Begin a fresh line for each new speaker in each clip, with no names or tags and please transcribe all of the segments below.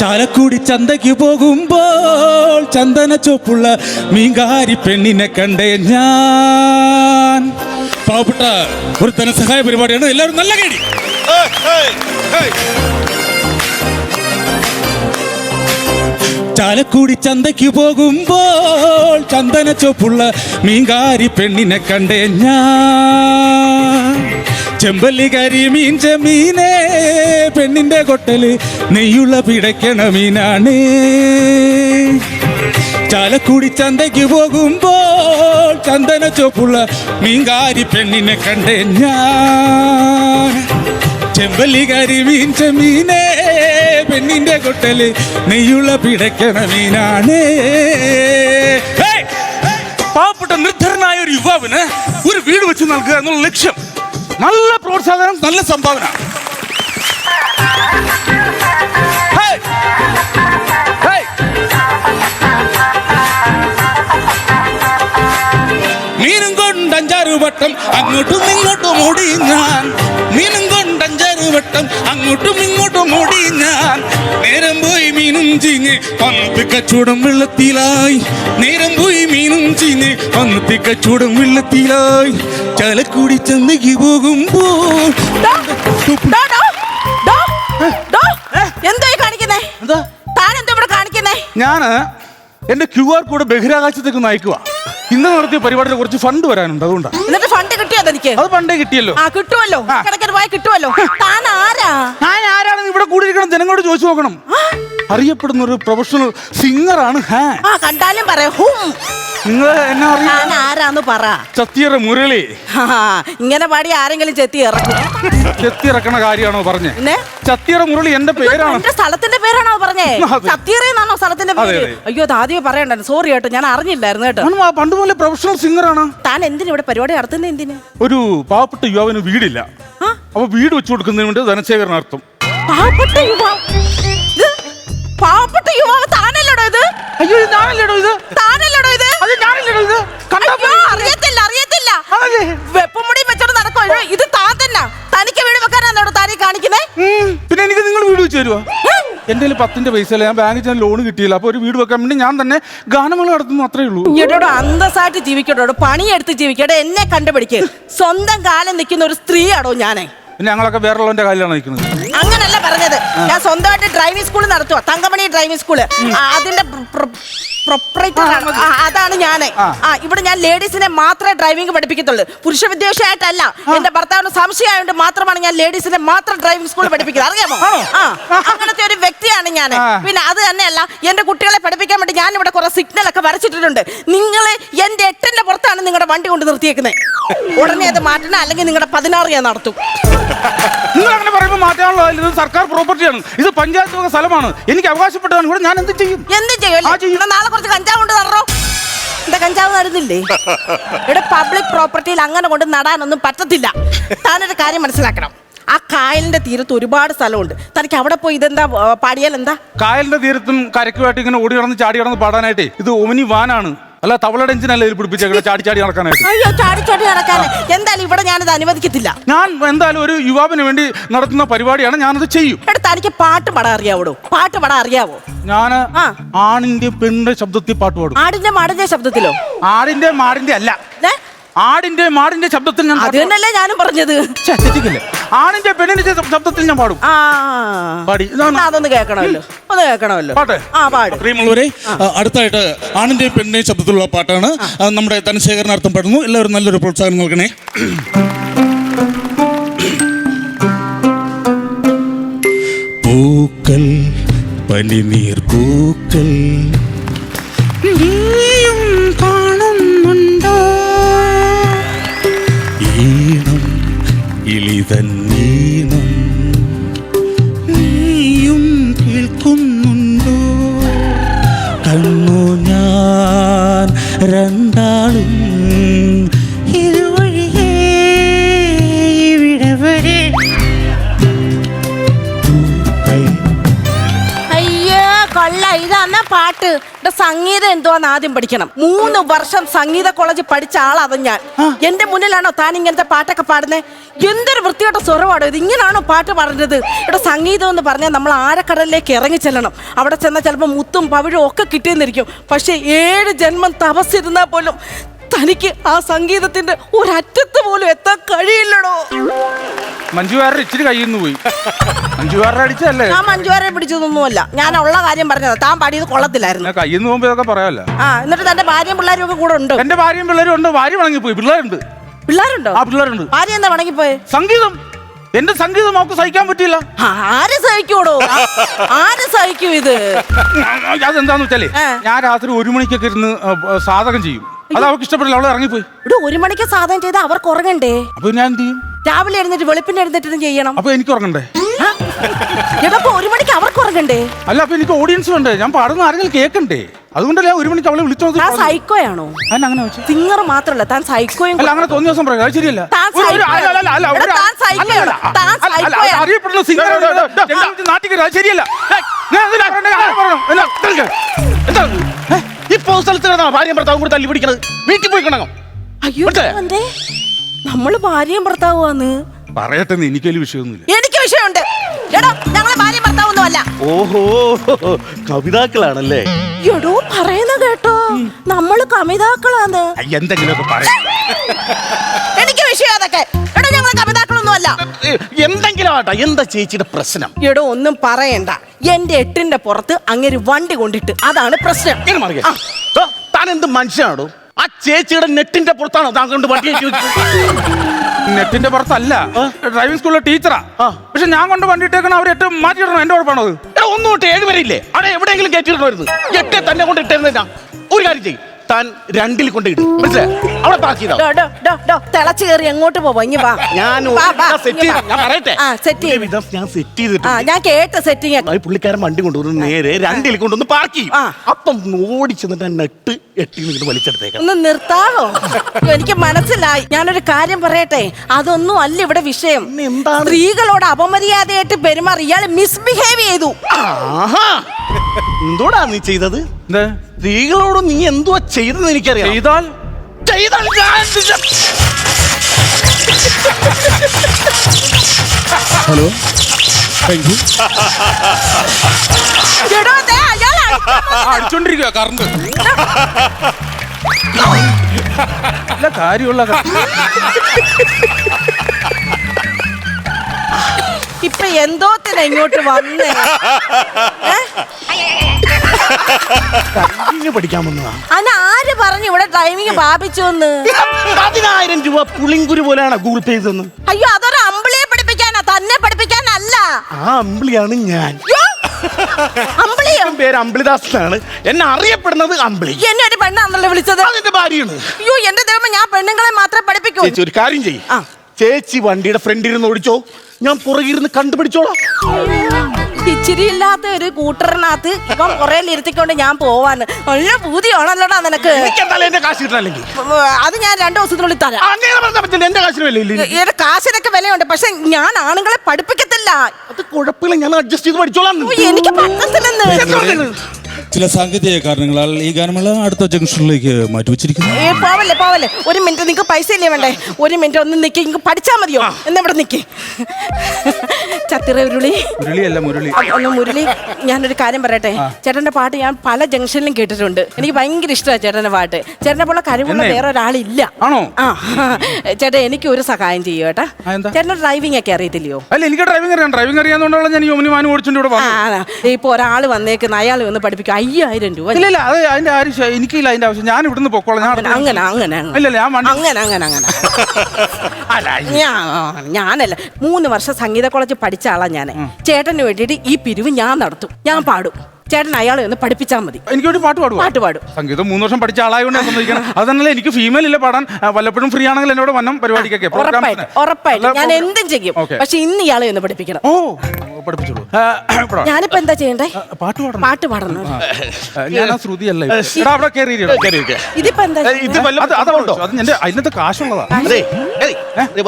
ചാലക്കുടി ചന്തയ്ക്ക് പോകുമ്പോൾ ചന്ദന ചൊപ്പുള്ള മീങ്കാരി പെണ്ണിനെ കണ്ടേ ഞാൻ. പാവപ്പെട്ട ഒരു ധനസഹായ പരിപാടിയാണ്. എല്ലാവരും നല്ല കേടി ചാലക്കുടി ചന്തയ്ക്ക് പോകുമ്പോൾ ചന്ദന ചൊപ്പുള്ള മീൻകാരി പെണ്ണിനെ കണ്ടേ ഞാൻ. ചെമ്പല്ലി കരി മീൻ ചെമ്മീനേ പെണ്ണിന്റെ കൊട്ടൽ നെയ്യുള്ള പിടയ്ക്കണ മീനാണ്. ചാലക്കുടി ചന്തയ്ക്ക് പോകുമ്പോൾ ചന്ദന ചൊപ്പുള്ള മീൻകാരി പെണ്ണിനെ കണ്ടേ ഞാൻ. ചെമ്പല്ലി കരി മീൻ ചെമ്മീനേ പെണ്ണിന്റെ കൊട്ടൽ നെയ്യുള്ള പിടയ്ക്കണ മീനാണ്.
പാവപ്പെട്ട നിർദ്ധരനായ ഒരു യുവാവിന് ഒരു വീട് വെച്ച് നൽകുക എന്നുള്ള ലക്ഷ്യം. നല്ല പ്രോത്സാഹനം നല്ല സംഭാവന.
മീനും കൊണ്ട് അഞ്ചാറ് വട്ടം അങ്ങോട്ടും ഇങ്ങോട്ടും ഓടി ഞാൻ. മീനും കൊണ്ട് അഞ്ചാറ് വട്ടം അങ്ങോട്ടും ഇങ്ങോട്ടും ചീഞ്ഞ് അന്നത്തെ കച്ചവടം വെള്ളത്തിലായി. നേരം പോയി മീനും ചീഞ്ഞ് അന്നത്തെ കച്ചവടം വെള്ളത്തിലായി. ചലക്കൂടി ചന്തയ്ക്ക് പോകുമ്പോൾ.
എന്തോ കാണിക്കുന്നേ?
എന്താ?
താൻ എന്തോ ഇവിടെ കാണിക്കുന്നേ?
ഞാൻ എന്റെ ക്യു ആർ കോഡ് ബഹിരാകാശത്തേക്ക് നയിക്കുവാ ഇന്ന് നടത്തിയ പരിപാടിയിൽ കുറച്ച് ഫണ്ട് വരാനുണ്ട് അതുകൊണ്ടാണ്
എന്നിട്ട് ഫണ്ട് കിട്ടിയോ തനിക്ക്?
അത് പണ്ടേ കിട്ടിയല്ലോ.
ആ കിട്ടുമല്ലോ. കിടക്കൻ പോയാൽ കിട്ടുമല്ലോ താൻ ആരാ?
ഞാൻ ആരാണെന്ന് ഇവിടെ കൂടിയിരിക്കണം ജനങ്ങളോട് ചോദിച്ചു നോക്കണം. അറിയപ്പെടുന്ന ഒരു പ്രൊഫഷണൽ സിംഗറാണ്
ആ കണ്ടാലും പറയാം.
നിങ്ങൾ എന്നെ അറിയാം.
ഞാൻ ആരാന്ന് പറ.
ചത്തിയറ മുരളി.
ആ, ഇങ്ങനെ പാടി ആരെങ്കിലും ചെത്തി ഇറക്കും
ചെത്തിയിറക്കണ കാര്യമാണോ പറഞ്ഞേ?
പിന്നെ?
ചത്തിയറ മുരളി എന്റെ പേരാണ്.
എന്റെ സ്ഥലത്തിന്റെ പേരാണോ പറഞ്ഞേ?
അതെ.
സത്യറേന്നാണോ സ്ഥലത്തിന്റെ പേര്?
അതെ.
അയ്യോ അത് ആദ്യമേ പറയണ്ട സോറി കേട്ടോ ഞാൻ അറിഞ്ഞില്ലായിരുന്നു കേട്ടോ.
ഞാനും ആ പണ്ട് പോലെ പ്രൊഫഷണൽ സിംഗറാണ്
താൻ എന്തിനു ഇവിടെ പരിപാടി നടത്തുന്നത് എന്തിന്?
ഒരു പാവപ്പെട്ട യുവാവിന് വീടില്ല.
ആ?
അപ്പൊ വീട് വെച്ചു കൊടുക്കുന്നതിന് വേണ്ടി ധനശേഖരണാർത്ഥം
പാവപ്പെട്ട യുവാവ്? ഇത്? പാവപ്പെട്ട യുവാവ് താനല്ലടോ ഇത്?
അയ്യോ ഇത് ഇത്?
താനല്ലടോ ഇത് അറിയത്തില്ല അറിയത്തില്ല? വെപ്പമുടി വെച്ചോണ്ട് താൻ തന്നെ. തനിക്ക് വീട് വെക്കാനാണോ താനീ കാണിക്കുന്നേ?
പിന്നെ എനിക്ക് നിങ്ങൾ വീട് വെച്ച് എന്റെ കയ്യിൽ പത്തിന്റെ പൈസ ഇല്ല ഞാൻ ബാങ്കിൽ ചെന്ന് ലോൺ കിട്ടിയില്ല. അപ്പൊ ഒരു വീട് വെക്കാൻ വേണ്ടി ഞാൻ തന്നെ ഗാനമേള നടത്തുന്നു അത്രേ ഉള്ളൂ.
ഇങ്ങോട്ടോ അന്തസ്സായിട്ട് ജീവിക്കട്ടോ പണിയെടുത്ത് ജീവിക്കട്ടെ എന്നെ കണ്ടുപിടിക്ക്. സ്വന്തം കാലം നിൽക്കുന്ന ഒരു സ്ത്രീയാണോ ഞാനേ.
പിന്നെ ഞങ്ങളൊക്കെ വേറെ കാലിലാണ് നിൽക്കുന്നത്.
അങ്ങനല്ല പറഞ്ഞത്. ഞാൻ സ്വന്തമായിട്ട് ഡ്രൈവിംഗ് സ്കൂൾ നടത്തുക തങ്കമണി ഡ്രൈവിംഗ് സ്കൂൾ അതിന്റെ പ്രൊപ്പറേറ്റർ അതാണ് ഞാൻ
ആ.
ഇവിടെ ഞാൻ ലേഡീസിനെ മാത്രമേ ഡ്രൈവിംഗ് പഠിപ്പിക്കത്തുള്ളൂ. പുരുഷ വിദ്വേഷമായിട്ടല്ല എന്റെ ഭർത്താവിന് സംശയമായതുകൊണ്ട് മാത്രമാണ് ഞാൻ ലേഡീസിനെ മാത്രം ഡ്രൈവിംഗ് സ്കൂളിൽ പഠിപ്പിക്കുന്നത്. അറിയാമോ? ആ. അങ്ങനത്തെ ഒരു വ്യക്തിയാണ് ഞാൻ. പിന്നെ അത് തന്നെയല്ല എന്റെ കുട്ടികളെ പഠിപ്പിക്കാൻ വേണ്ടി ഞാൻ ഇവിടെ കുറെ സിഗ്നൽ ഒക്കെ വരച്ചിട്ടിട്ടുണ്ട്. നിങ്ങളെ എന്റെ എട്ടിന്റെ പുറത്താണ് നിങ്ങളുടെ വണ്ടി കൊണ്ട് നിർത്തിയേക്കുന്നത് ഉടനെ അത് മാറ്റണം അല്ലെങ്കിൽ നിങ്ങളുടെ പതിനാറ് ഞാൻ നടത്തും.
നിങ്ങൾ അങ്ങനെ പറയുമ്പോൾ മാറ്റാനുള്ള ഇത് സർക്കാർ പ്രോപ്പർട്ടിയാണ് ഇത് പഞ്ചായത്ത് വക സ്ഥലമാണ്. എനിക്ക് അവകാശപ്പെട്ടതാണ്. ഇവിടെ ഞാൻ എന്ത് ചെയ്യും?
എന്ത് ചെയ്യും?
ആ, ചെയ്യും.
നാളെ കുറച്ച് കഞ്ചാവ് കൊണ്ട് തറോ എന്താ കഞ്ചാവ് തരുന്നില്ലേ? ഇവിടെ പബ്ലിക് പ്രോപ്പർട്ടിയിൽ അങ്ങനെ കൊണ്ട് നടാനൊന്നും പറ്റത്തില്ല. താനൊരു കാര്യം മനസ്സിലാക്കണം. ആ കായലിന്റെ തീരത്ത് ഒരുപാട് സ്ഥലമുണ്ട്. തനിക്ക് അവിടെ പോയി ഇതെന്താ പാടിയാൽ എന്താ?
കായലിന്റെ തീരത്തും കരക്കുമായിട്ട് ഇങ്ങനെ ഓടി നടന്ന് ചാടി നടന്ന് പാടാനായിട്ടേ ഇത് ഓമിനി വാനാണ്. അല്ല തവളയുടെ എഞ്ചിനല്ല ഇതിൽ പിടിപ്പിച്ചേക്കുന്നത് ചാടി ചാടി നടക്കാനായിട്ട്.
അയ്യോ ചാടി ചാടി നടക്കാൻ എന്തായാലും ഇവിടെ ഞാനത് അനുവദിക്കത്തില്ല.
ഞാൻ എന്തായാലും ഒരു യുവാവിന് വേണ്ടി നടത്തുന്ന പരിപാടിയാണ് ഞാനത് ചെയ്യും.
എടാ തനിക്ക് പാട്ട് പാടാൻ അറിയാവോ പാട്ട് പാടാൻ അറിയാവോ?
ഞാൻ
ആ.
ആണിന്റെ പെണ്ണിന്റെ ശബ്ദത്തിൽ പാട്ട് പാടും.
ആടിന്റെ മാടിന്റെ ശബ്ദത്തിലോ?
ആടിന്റെ മാടിന്റെ അല്ല.
ഏ?
ആടിന്റെ മാടിന്റെ ശബ്ദത്തിൽ ഞാൻ
അത്
പാടും.
തന്നെയല്ലേ ഞാനും പറഞ്ഞത്.
ഛെ, തെറ്റിക്കല്ലേ? ആണിന്റെ പെണ്ണിന്റെ ശബ്ദത്തിൽ ഞാൻ പാടും.
ആ.
പാടി. ഇതാണ്.
എന്നാ അതൊന്ന് കേൾക്കണമല്ലോ. ഒന്ന് കേൾക്കണമല്ലോ.
പാട്ട്?
ആ പാട്.
പ്രിയമുള്ളവരെ അടുത്തായിട്ട് ആണിന്റെ പെണ്ണിന്റെ ശബ്ദത്തിലുള്ള പാട്ടാണ്. ആ, നമ്മുടെ ധനശേഖരനാർത്ഥം പാടുന്നു. എല്ലാവരും നല്ലൊരു പ്രോത്സാഹനം നൽകണേ. പൂക്കൾ പനിനീർ പൂക്കൾ. ഈണം ഇളിതൻ നീണം നീയും കേൾക്കുന്നുണ്ടോ കണ്ണു ഞാൻ
കൊള്ള ഇതാന്നാ പാട്ട്. എന്റെ സംഗീതം എന്തുവാന്ന് ആദ്യം പഠിക്കണം. മൂന്ന് വർഷം സംഗീത കോളേജിൽ പഠിച്ച ആളാണ് ഞാൻ. എന്റെ മുന്നിലാണോ താൻ ഇങ്ങനത്തെ പാട്ടൊക്കെ പാടുന്നത് എന്തൊരു വൃത്തിയോട്ട സ്വരമാണോ ഇത്? ഇങ്ങനാണോ പാട്ട് പാടുന്നത് ഇവിടെ സംഗീതം എന്ന് പറഞ്ഞാൽ നമ്മൾ ആഴക്കടലിലേക്ക് ഇറങ്ങി ചെല്ലണം. അവിടെ ചെന്നാൽ ചിലപ്പോൾ മുത്തും പവിഴും ഒക്കെ കിട്ടിയെന്നിരിക്കും. പക്ഷെ ഏഴ് ജന്മം തപസ്സിരുന്നാൽ പോലും തനിക്ക് ആ സംഗീതത്തിന്റെ ഒരറ്റത്ത് പോലും എത്താൻ കഴിയില്ലടോ.
മഞ്ജുവാരുടെ ഇച്ചിരി കയ്യിൽ നിന്ന് പോയി. മഞ്ജുവാരുടെ അടിച്ചല്ലേ
ഞാൻ മഞ്ജുവാരെ പിടിച്ചതൊന്നുമല്ല ഞാൻ ഉള്ള കാര്യം പറഞ്ഞത്. താൻ പാടിയത് കൊള്ളത്തില്ലായിരുന്നു.
കയ്യിൽ നിന്ന് പോകുമ്പോ ഇതൊക്കെ പറയാമല്ലോ.
ആ എന്നിട്ട് തന്റെ ഭാര്യയും പിള്ളേരും ഒക്കെ കൂടെ ഉണ്ട്.
എന്റെ ഭാര്യയും പിള്ളേരും ഉണ്ട്. ഭാര്യ വണങ്ങി പോയി പിള്ളേരുണ്ട്.
പിള്ളേരുണ്ടോ?
ആ പിള്ളേരുണ്ട്.
ഭാര്യ എന്താ വണങ്ങിപ്പോയെ?
സംഗീതം. എന്റെ സംഗീതം അവർക്ക് സഹിക്കാൻ പറ്റില്ല
ആര് സഹിക്കൂടോ? ആര് സഹിക്കൂ ഇത്?
അതെന്താന്ന് വെച്ചാലേ ഞാൻ രാത്രി ഒരു മണിക്കൊക്കെ ഇരുന്ന് സാധകം ചെയ്യും. അത് അവർക്ക് ഇഷ്ടപ്പെടില്ല. അവളെ ഇറങ്ങിപ്പോയി.
ഇവിടെ ഒരു മണിക്ക് സാധനം ചെയ്ത് അവർക്ക് ഉറങ്ങണ്ടേ?
അപ്പൊ ഞാൻ എന്ത് ചെയ്യും?
രാവിലെ എഴുന്നേറ്റ് വെളുപ്പിന് എഴുന്നേറ്റിട്ടും ചെയ്യണം.
അപ്പൊ എനിക്ക് ഉറങ്ങണ്ടേ?
ഇടപ്പോ ഒരു മണിക്ക് അവർക്ക് ഉറങ്ങണ്ടേ?
അല്ല അപ്പൊ എനിക്ക് ഓഡിയൻസ് ഉണ്ട് ഞാൻ പാടുന്ന ആരെങ്കിലും കേൾക്കണ്ടേ അതുകൊണ്ടല്ലേ ഒരു മണിക്ക് അവളെ വിളിച്ചു
താൻ സൈക്കോയാണോ?
അങ്ങനെ വെച്ചു.
സിംഗർ മാത്രല്ല താൻ സൈക്കോയും
അല്ല അങ്ങനെ തോന്നിയ ദിവസം പറയാം ശരിയല്ല. അറിയപ്പെടുന്ന സിംഗർ നാട്ടിൽ ശരിയല്ല.
ഈ കിടന്നാ ഭാര്യയും ഭർത്താവും കൂടെ തല്ലി പിടിക്കണത് വീട്ടിൽ പോയി കിടങ്ങും
അയ്യോ നമ്മൾ ഭാര്യയും ഭർത്താവുമാണ്
പറയട്ടെ എന്ന് എനിക്കൊരു വിഷയമൊന്നുമില്ല.
എനിക്ക് വിഷയമുണ്ട്. എടോ ഞങ്ങൾ ഭാര്യ ഭർത്താവൊന്നുമല്ല.
ഓഹോ കവിതാക്കളാണല്ലേ?
എടോ പറയുന്ന കേട്ടോ. നമ്മൾ കവിതാക്കളാണ്
എന്തെങ്കിലുമൊക്കെ പറയാം.
എനിക്ക് വിഷയം അതൊക്കെ. എടോ ഞങ്ങൾ
കവിതാക്കളൊന്നുമല്ല. എന്തെങ്കിലും ആട്ടാ എന്താ ചേച്ചിയുടെ പ്രശ്നം?
എടോ ഒന്നും പറയണ്ട. എന്റെ എട്ടിന്റെ പുറത്ത് അങ്ങനെ വണ്ടി കൊണ്ടിട്ട് അതാണ് പ്രശ്നം.
താൻ എന്ത് മനുഷ്യനാണോ ആ ചേച്ചിയുടെ നെറ്റിന്റെ പുറത്താണോ? താങ്കളുടെ കൊണ്ട് വണ്ടി
നെറ്റിന്റെ പുറത്തല്ല. ഡ്രൈവിംഗ് സ്കൂളിലെ ടീച്ചറാ. പക്ഷെ ഞാൻ കൊണ്ട് വണ്ടിയിട്ടേക്കണം അവർ എട്ട് മാറ്റിയിടണം. എന്റെ കുഴപ്പമാണോ
എടാ ഒന്നും തൊട്ട് ഏഴ് വരെ ഇല്ലേ അവിടെ എവിടെയെങ്കിലും കയറ്റിയിടണമായിരുന്നു എട്ട് തന്നെ കൊണ്ട് ഇട്ടിരുന്ന ഒരു കാര്യം ചെയ്യും. താൻ രണ്ടിൽ കൊണ്ട് ഇടും. മനസ്സിലായി? അവിടെ പാർക്ക് ചെയ്താ?
ഡോ, ഡോ, ഡോ, ഡോ, തിളച്ച് കയറി എങ്ങോട്ട് പോവാ? ഇങ്ങി വാ.
ഞാൻ
വാ, വാ.
ചെയ്ത്? ഞാൻ പറയട്ടെ?
ആ സെറ്റ്
ഒരു വിധം ഞാൻ സെറ്റ്
ആ
ചെയ്തിട്ട്
ഞാൻ കേട്ട സെറ്റിങ്
ഈ പുള്ളിക്കാരൻ വണ്ടി കൊണ്ടുവന്ന് നേരെ രണ്ടിൽ കൊണ്ടുവന്ന് പാർക്ക് ചെയ്യും.
ആ.
അപ്പം ഓടിച്ചെന്നിട്ട് നെട്ട് എട്ടി നിന്നിട്ട് വലിച്ചെടുത്തേക്കാം.
ഒന്ന് നിർത്താവോ? എനിക്ക് മനസ്സിലായി. ഞാനൊരു കാര്യം പറയട്ടെ? അതൊന്നും അല്ല ഇവിടെ വിഷയം.
പിന്നെ എന്താണ്?
സ്ത്രീകളോട് അപമര്യാദയായിട്ട് പെരുമാറി. ഇയാൾ മിസ്ബിഹേവ് ചെയ്തു.
ആഹാ. എന്തോടാ നീ ചെയ്തത്?
എന്താ?
സ്ത്രീകളോട് നീ എന്തുവാ ചെയ്തെന്ന് എനിക്കറിയാം.
ചെയ്താൽ
ചെയ്താൽ ഞാൻ Hello.
ഹലോ താങ്ക് യു
എടോ, ദേ, അയാൾ.
അടിച്ചോണ്ടിരിക്കുക കറണ്ട് നല്ല കാര്യമുള്ള കാര്യം.
ഇപ്പൊ എന്തോത്തിനാ ഇങ്ങോട്ട് വന്നേ ഏ?
പഠിക്കാൻ വന്നതാ
ആര് പറഞ്ഞു ഇവിടെ ഡ്രൈവിംഗ് ബാധിച്ചു എന്ന്
പതിനായിരം രൂപ പുളിങ്കുരു പോലെയാണ് ഗൂഗിൾ പേ ചെയ്തെന്ന്
അയ്യോ അതൊരു അമ്പിളിയെ പഠിപ്പിക്കാനാ തന്നെ പഠിപ്പിക്കാനല്ല.
ആ അമ്പിളിയാണ് ഞാൻ.
അമ്പിളിയോ?
പേര് അമ്പിളിദാസ് എന്നാണ് എന്നെ അറിയപ്പെടുന്നത് അമ്പിളി.
എന്നെ ഒരു പെണ്ണാണല്ലോ വിളിച്ചത്
അതിന്റെ ഭാര്യയാണ്.
അയ്യോ എന്റെ ദൈവം ഞാൻ പെണ്ണുങ്ങളെ മാത്രമേ പഠിപ്പിക്കൂ.
ചേച്ചി ഒരു കാര്യം ചെയ്യും. ചേച്ചി വണ്ടിയുടെ ഫ്രണ്ടിൽ ഇരുന്ന് ഓടിച്ചോ. ഞാൻ പുറകിരുന്ന് കണ്ടുപിടിച്ചോളാം.
ഇച്ചിരി ഇല്ലാത്ത ഒരു കൂട്ടറിനകത്ത് ഇപ്പം കുറെ ഇരുത്തിക്കൊണ്ട് ഞാൻ പോവാന്ന്. നല്ല പൂതിയാണല്ലോടാ നിനക്ക്.
എനിക്ക് എന്തായാലും എന്റെ കാശ് കിട്ടണമെങ്കിൽ
അത് ഞാൻ രണ്ടു ദിവസത്തിനുള്ളിൽ തരാം.
അങ്ങനെ പറഞ്ഞാൽ പറ്റില്ല. എന്റെ കാശിന് വില ഇല്ല
എന്റെ കാശിനൊക്കെ വിലയുണ്ട്. പക്ഷെ ഞാൻ ആണുങ്ങളെ പഠിപ്പിക്കത്തില്ല.
അത് കുഴപ്പമില്ല. ഞാൻ അഡ്ജസ്റ്റ് ചെയ്ത് പഠിച്ചോളാം.
ഓ, എനിക്ക് പറ്റത്തില്ലെന്ന്.
ചില സാങ്കേതിക കാരണങ്ങളാൽ ഈ ഗാനമേള അടുത്ത ജംഗ്ഷനിലേക്ക് മാറ്റിവെച്ചിരിക്കുന്നു.
ഏ പോവല്ലേ പോവല്ലേ. ഒരു മിനിറ്റ് നിങ്ങൾക്ക് പൈസ ഇല്ലേ വേണ്ടേ? ഒരു മിനിറ്റ് ഒന്ന് നിക്ക് നിങ്ങൾക്ക് പഠിച്ചാ മതിയോ? എന്നാ ഇവിടെ നിക്ക്? ചത്തിറ ഉരുളി.
മുരളിയല്ല മുരളി.
ഒന്ന് മുരളി ഞാനൊരു കാര്യം പറയട്ടെ? ചേട്ടന്റെ പാട്ട് ഞാൻ പല ജംഗ്ഷനിലും കേട്ടിട്ടുണ്ട്. എനിക്ക് ഭയങ്കര ഇഷ്ടമാണ് ചേട്ടന്റെ പാട്ട്. ചേട്ടനെ പോലെ കഴിവുള്ള വേറെ ഒരാളില്ല.
ആണോ?
ആ ചേട്ടാ എനിക്ക് ഒരു സഹായം ചെയ്യൂ കേട്ടാ.
ആ, എന്താ?
ചേട്ടന് ഡ്രൈവിംഗ് ഒക്കെ അറിയത്തില്ലയോ?
അല്ല എനിക്ക് ഡ്രൈവിംഗ് അറിയാം. ഡ്രൈവിംഗ് അറിയാവുന്നതുകൊണ്ടാണ് ഞാൻ യോമിനി മാനും ഓടിച്ചോണ്ട് ഇവിടെ
ആ
വന്നത്
ഇപ്പൊ ഒരാൾ വന്നേക്കുന്ന അയാൾ വന്ന് പഠിപ്പിക്കും. അയ്യായിരം രൂപ.
ഇല്ല ഇല്ല അത് അതിന്റെ ആവശ്യം എനിക്കില്ല അതിന്റെ ആവശ്യം. ഞാൻ ഇവിടുന്ന് പൊക്കോളാം. ഞാൻ
അങ്ങനെ അങ്ങനെ അങ്ങനെ
ഇല്ല ഇല്ല ഞാൻ വണ്ടി
അങ്ങനെ അങ്ങനെ അങ്ങനെ.
അല്ല,
ഞാ- ഞാനല്ല. മൂന്ന് വർഷം സംഗീത കോളേജിൽ പഠിച്ച ആളാ ഞാൻ ചേട്ടന് വേണ്ടിയിട്ട് ഈ പിരിവ് ഞാൻ നടത്തും. ഞാൻ പാടും. ചേട്ടൻ അയാളെ ഒന്ന് പഠിപ്പിച്ചാൽ മതി.
എനിക്ക് വേണ്ടി പാട്ട് പാടുവോ?
പാട്ട് പാടും.
സംഗീതം മൂന്ന് വർഷം പഠിച്ച ആളായതുകൊണ്ട് സംബന്ധിക്കണം അത് തന്നെയല്ല എനിക്ക് ഫീമെയിൽ ഇല്ല പാടാൻ. ആ, വല്ലപ്പോഴും ഫ്രീ ആണെങ്കിൽ എന്നോട് വന്നം പരിപാടിക്കൊക്കെ.
ഉറപ്പായിട്ട് ഉറപ്പായിട്ട്. ഞാൻ എന്തും ചെയ്യും.
ഓക്കെ
പക്ഷെ ഇന്ന് ഇയാളെ ഒന്ന് പഠിപ്പിക്കണം.
ഓ. പഠിപ്പിച്ചോളൂ.
ഞാനിപ്പോ എന്താ ചെയ്യണ്ടേ?
പാട്ട് പാടണം.
പാട്ട് പാടണം.
ഞാൻ ആ. എടാ അവിടെ കയറി
ഇരിക്ക്.
ഇതിപ്പോ എന്താ
ഇത് വല്ല
അത് അത്
ഉണ്ടോ?
അത് എന്റെ അതിനകത്ത് കാശുള്ളതാ.
അതെ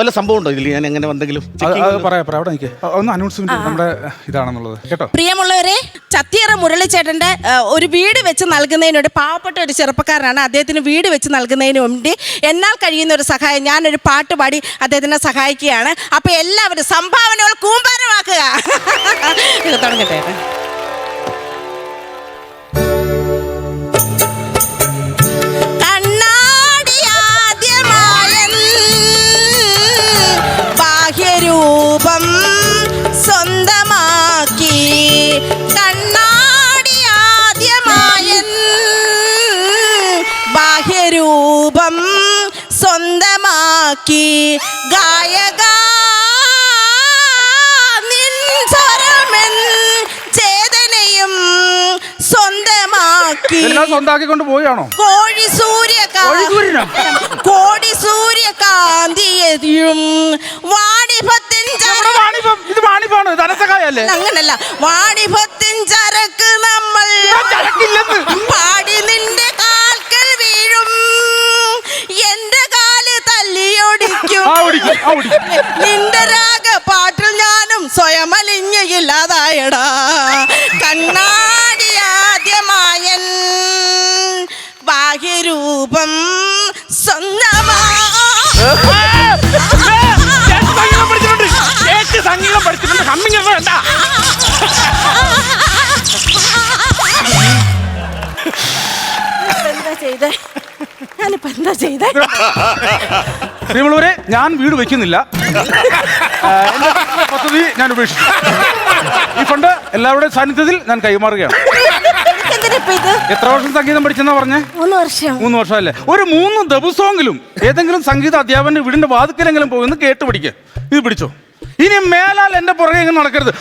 വല്ല സംഭവം ഉണ്ടോ ഇതിൽ ഞാൻ എങ്ങനെ എന്തെങ്കിലും
അത്
checking
അത് പറയാം പറയാം. അവിടെ നിൽക്കേ ഒന്ന് അനൗൺസ്മെന്റ് നമ്മുടെ ഇതാണെന്നുള്ളത്. കേട്ടോ?
പ്രിയമുള്ളവരെ ചത്തിയറ മുരളിച്ചേട്ടന്റെ ആ, ഒരു വീട് വെച്ച് നൽകുന്നതിനോട് പാവപ്പെട്ട ഒരു ചെറുപ്പക്കാരനാണ്. അദ്ദേഹത്തിന് വീട് വെച്ച് നൽകുന്നതിന് വേണ്ടി എന്നാൽ കഴിയുന്ന ഒരു സഹായം. ഞാനൊരു പാട്ട് പാടി അദ്ദേഹത്തിനെ സഹായിക്കുകയാണ്. അപ്പൊ എല്ലാവരും സംഭാവനകൾ കൂമ്പാരമാക്കുക. തുടങ്ങട്ടെ സ്വന്തമാക്കി
എല്ലാം സ്വന്താക്കിക്കൊണ്ട് പോയാണോ
കോഴി സൂര്യകാ
കോഴി സൂര്യനോ?
കോടി വാണിഭത്തിൻ
ഇവിടെ വാണിഭം. ഇത്
അങ്ങനല്ല. വാണിഭത്തിൻ ചരക്ക് നമ്മൾ
ചരക്കില്ലെന്ന്.
പാടി
പ്രിയമുള്ളവരെ ഞാൻ വീട് വെക്കുന്നില്ല എന്റെ പദ്ധതി ഞാൻ ഉപേക്ഷിച്ചു. ഈ ഫണ്ട് എല്ലാവരുടെയും സാന്നിധ്യത്തിൽ ഞാൻ കൈമാറുകയാണ്. എത്ര വർഷം സംഗീതം പഠിച്ചെന്നാ പറഞ്ഞേ?
മൂന്ന് വർഷം.
മൂന്ന് വർഷം അല്ലേ ഒരു മൂന്ന് ദിവസമെങ്കിലും ഏതെങ്കിലും സംഗീത അധ്യാപകന്റെ വീടിന്റെ വാതിക്കലെങ്കിലും പോയി ഒന്ന് കേട്ട് പിടിക്കുക ഇത് പിടിച്ചോ? ഇനി മേലാൽ എന്റെ പുറകെ ഇങ്ങനെ നടക്കരുത്.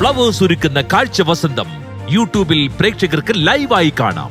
ഫ്ലവേഴ്സ് ഒരുക്കുന്ന കാഴ്ച വസന്തം യൂട്യൂബിൽ പ്രേക്ഷകർക്ക് ലൈവായി കാണാം.